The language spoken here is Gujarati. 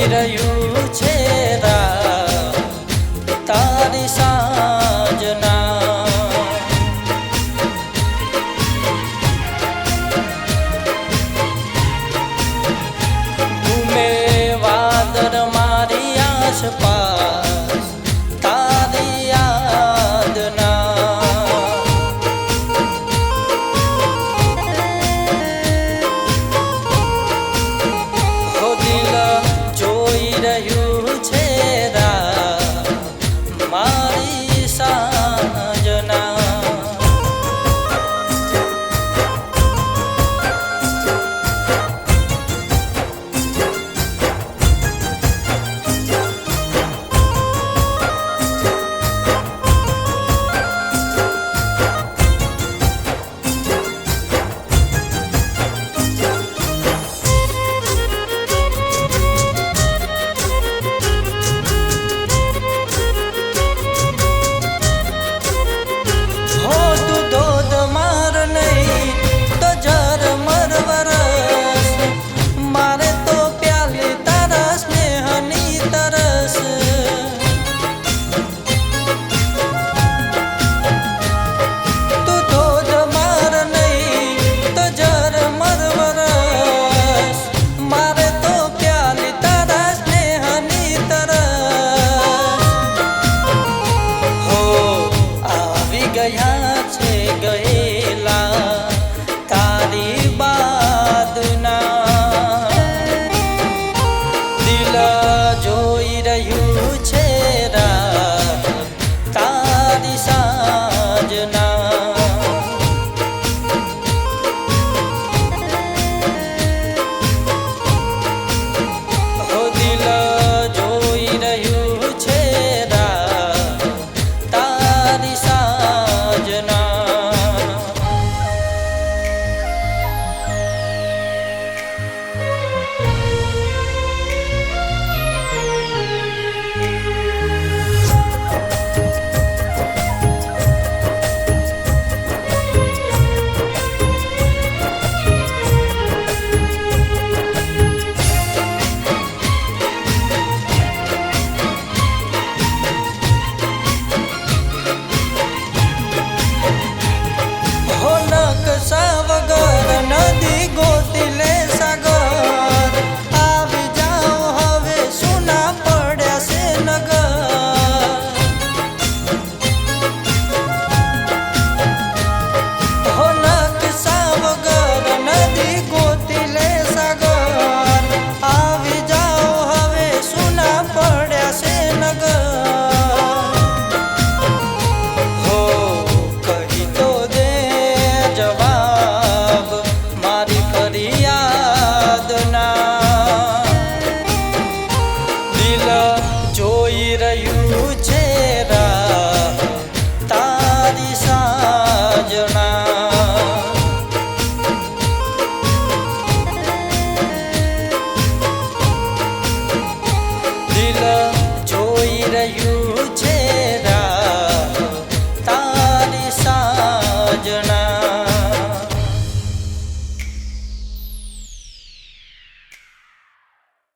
થઈ રહ્યું છે તારી સાજના. તુમે વાદર મારી આસપાસ રહ્યું છે